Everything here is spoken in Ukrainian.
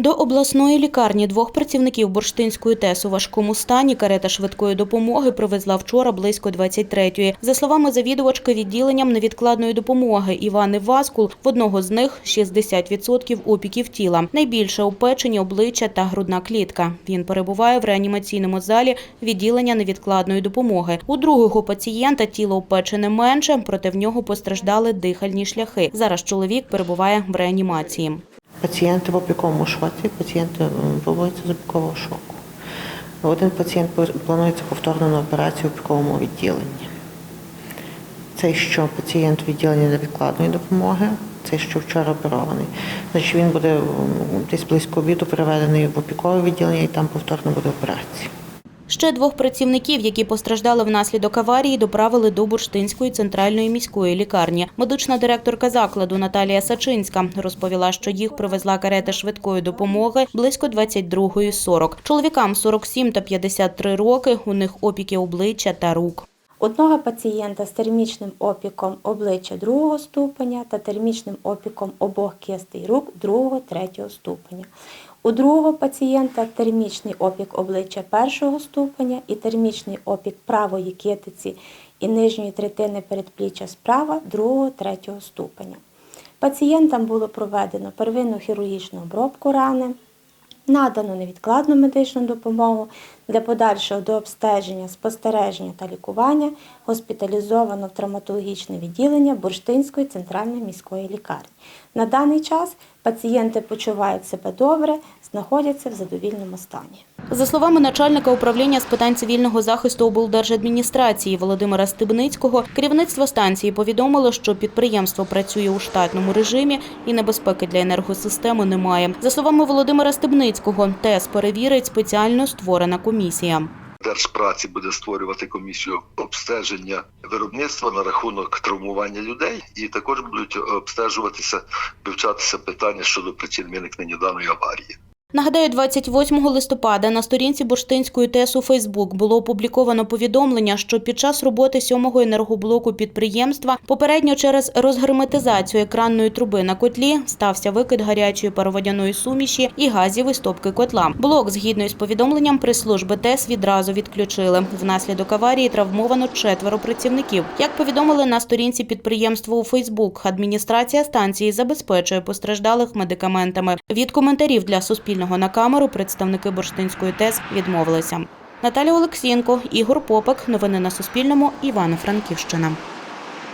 До обласної лікарні двох працівників бурштинської ТЕС у важкому стані карета швидкої допомоги привезла вчора близько 23-ї. За словами завідувачки відділенням невідкладної допомоги Івани Васкул, в одного з них 60% опіків тіла. Найбільше опечені обличчя та грудна клітка. Він перебуває в реанімаційному залі відділення невідкладної допомоги. У другого пацієнта тіло опечене менше, проте в нього постраждали дихальні шляхи. Зараз чоловік перебуває в реанімації. Пацієнти в опіковому шоці, пацієнти виводяться з опікового шоку. Один пацієнт планується повторно на операцію в опіковому відділенні. Це що пацієнт відділення невідкладної допомоги, цей, що вчора оперований. Значить, він буде десь близько обіду переведений в опікове відділення і там повторно буде операція. Ще двох працівників, які постраждали внаслідок аварії, доправили до Бурштинської центральної міської лікарні. Медична директорка закладу Наталія Сачинська розповіла, що їх привезла карета швидкої допомоги близько 22.40. Чоловікам 47 та 53 роки. У них опіки обличчя та рук. Одного пацієнта з термічним опіком обличчя другого ступеня та термічним опіком обох кистей рук другого третього ступеня. У другого пацієнта термічний опік обличчя першого ступеня і термічний опік правої китиці і нижньої третини передпліччя справа другого третього ступеня. Пацієнтам було проведено первинну хірургічну обробку рани, надано невідкладну медичну допомогу для подальшого дообстеження, спостереження та лікування госпіталізовано в травматологічне відділення Бурштинської центральної міської лікарні. На даний час пацієнти почувають себе добре, знаходяться в задовільному стані. За словами начальника управління з питань цивільного захисту облдержадміністрації Володимира Стебницького, керівництво станції повідомило, що підприємство працює у штатному режимі і небезпеки для енергосистеми немає. За словами Володимира Стебницького, ТЕС перевірить спеціально створена комісія. Держпраці буде створювати комісію обстеження виробництва на рахунок травмування людей, і також будуть обстежуватися, вивчатися питання щодо причин виникнення даної аварії. Нагадаю, 28 листопада на сторінці Бурштинської ТЕС у Фейсбук було опубліковано повідомлення, що під час роботи сьомого енергоблоку підприємства попередньо через розгерметизацію екранної труби на котлі стався викид гарячої пароводяної суміші і газів із стопки котла. Блок, згідно із повідомленням прес-служби ТЕС, відразу відключили. Внаслідок аварії травмовано четверо працівників. Як повідомили на сторінці підприємства у Фейсбук, адміністрація станції забезпечує постраждалих медикаментами. Від коментарів для Суспільного на камеру представники Бурштинської ТЕС відмовилися. Наталя Олексієнко, Ігор Попик. Новини на Суспільному. Івано-Франківщина.